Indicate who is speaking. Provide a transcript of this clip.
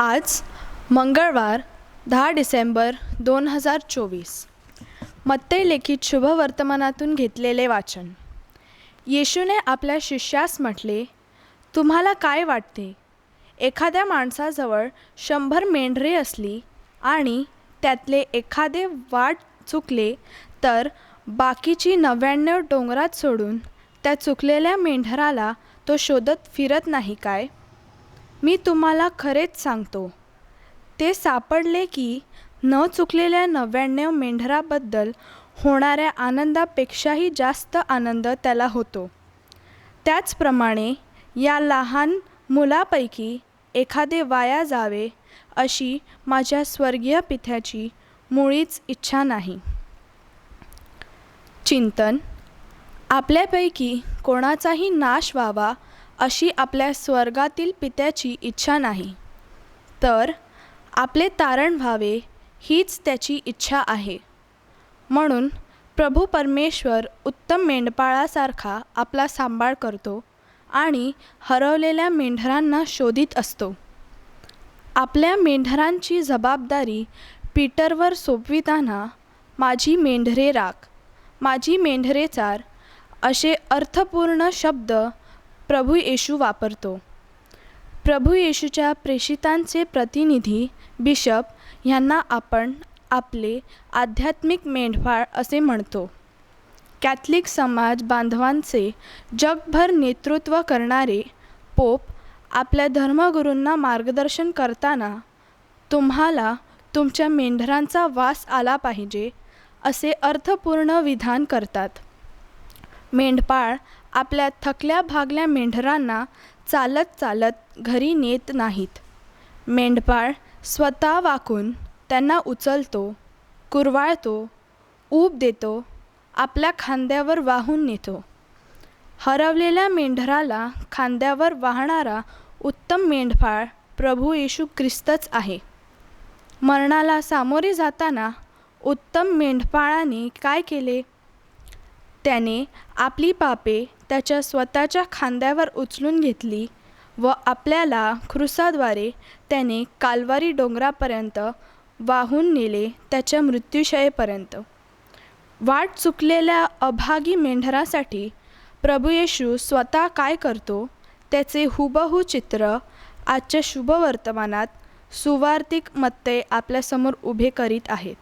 Speaker 1: आज मंगळवार दहा डिसेंबर दोन हजार चोवीस. मत्ते लेखित शुभवर्तमानातून घेतलेले वाचन. येशूने आपल्या शिष्यास म्हटले तुम्हाला काय वाटते? एखाद्या माणसाजवळ शंभर मेंढरे असली आणि त्यातले एखादे वाट चुकले तर बाकीची नव्याण्णव डोंगरात सोडून त्या चुकलेल्या मेंढराला तो शोधत फिरत नाही काय? मी तुम्हाला खरेच सांगतो. ते सापडले की न चुकलेल्या नव्याण्णव मेंढराबद्दल होणाऱ्या आनंदापेक्षाही जास्त आनंद त्याला होतो. त्याचप्रमाणे या लहान मुलापैकी एखादे वाया जावे अशी माझ्या स्वर्गीय पित्याची मुळीच इच्छा नाही. चिंतन. आपल्यापैकी कोणाचाही नाश व्हावा अशी आपल्या स्वर्गातील पित्याची इच्छा नाही. तर आपले तारण व्हावे हीच त्याची इच्छा आहे. म्हणून प्रभू परमेश्वर उत्तम मेंढपाळासारखा आपला सांभाळ करतो आणि हरवलेल्या मेंढरांना शोधित असतो. आपल्या मेंढरांची जबाबदारी पीटरवर सोपविताना माझी मेंढरे राख माझी मेंढरे चार असे अर्थपूर्ण शब्द प्रभू येशू वापरतो. प्रभू येशूच्या प्रेषितांचे प्रतिनिधी बिशप ह्यांना आपण आपले आध्यात्मिक मेंढपाळ असे म्हणतो. कॅथलिक समाज बांधवांचे जगभर नेतृत्व करणारे पोप आपल्या धर्मगुरूंना मार्गदर्शन करताना तुम्हाला तुमच्या मेंढरांचा वास आला पाहिजे असे अर्थपूर्ण विधान करतात. मेंढपाळ आपल्या थकल्या भागल्या मेंढरांना चालत चालत घरी नेत नाहीत. मेंढपाळ स्वतः वाकून त्यांना उचलतो कुरवाळतो ऊब देतो आपल्या खांद्यावर वाहून नेतो. हरवलेल्या मेंढराला खांद्यावर वाहणारा उत्तम मेंढपाळ प्रभू येशू ख्रिस्तच आहे. मरणाला सामोरे जाताना उत्तम मेंढपाळाने काय केले? त्याने आपली पापे त्याच्या स्वतःच्या खांद्यावर उचलून घेतली व आपल्याला क्रुसाद्वारे त्याने कालवारी डोंगरापर्यंत वाहून नेले त्याच्या मृत्यूशयेपर्यंत. वाट चुकलेल्या अभागी मेंढरासाठी प्रभू येशू स्वतः काय करतो त्याचे हुबहू चित्र आजच्या शुभवर्तमानात सुवार्तिक मत्ते आपल्यासमोर उभे करीत आहेत.